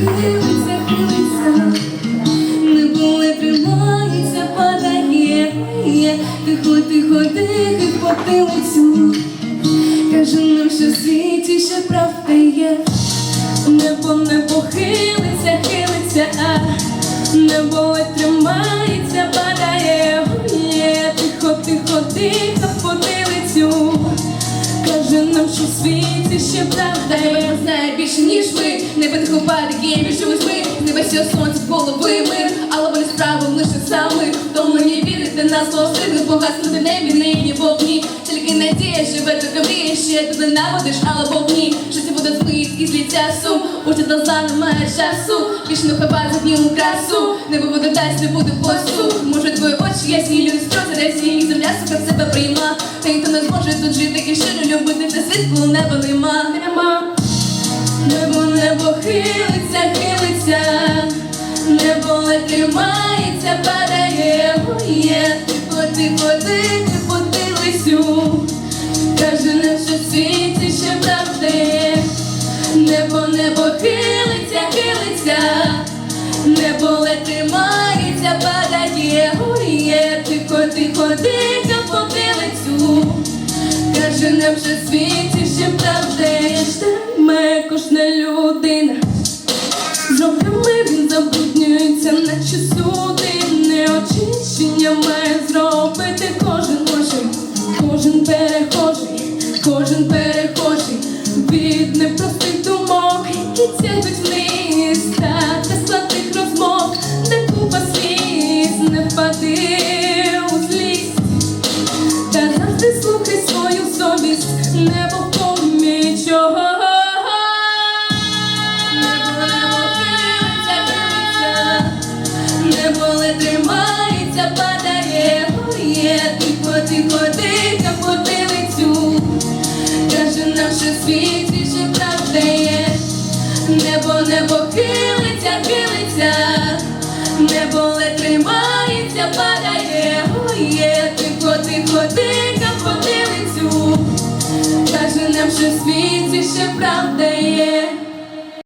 хилиться, хилиться, небо не тримається, падає, тихо, тихо, в потилицю. Нам, що світі ще правда є. Небо не похилиться, хилиться, небо не тримається, падає, тихо, тихо, тихо потилицю. Каже світ, світі ще правда є. не знає більше, ніж ви Не падає, є більше восьми Не весь сонце голови мир Але вони справи лише саме Тому не вірите на слово стигне Погаснути небі, нині вогні. Тільки надія живе, така мрія Ще ти ненавидиш, але вогні Життя буде змить і зліття сум Учить зла немає часу. Більше не в ньому красу Небо буде дасть, не буде посту Може твої очі ясні, люди сльози рясні І земля сука себе прийма. Та ніхто не зможе тут жити і щиро любити Та світ, коли неба нема, нема Небо, небо хилиться, хилиться, тримається, падає, моє, тихо, тихо, тихо, потилицю. Каже, не що в світі ще правда є. Небо, небо хилиться, хилиться, небо не тримається, падає, моє, тихо, тихо, тихо, потилицю. Каже, не вже світі ще є. Ждеме кожна людина. Має зробити кожен кожен, кожен перехожий, кожен перехожий. Від непростих думок, які тягнуть вниз, та для сладких розмов, де купа сліз, не впади у злість. Та завжди слухай свою совість, небо Каже, наше що в світі ще правда є. Небо, небо хилиться, хилиться, небо не тримається, падає, Ує, тихо, тихо, тика потилицю. Каже, нам що в світі ще правда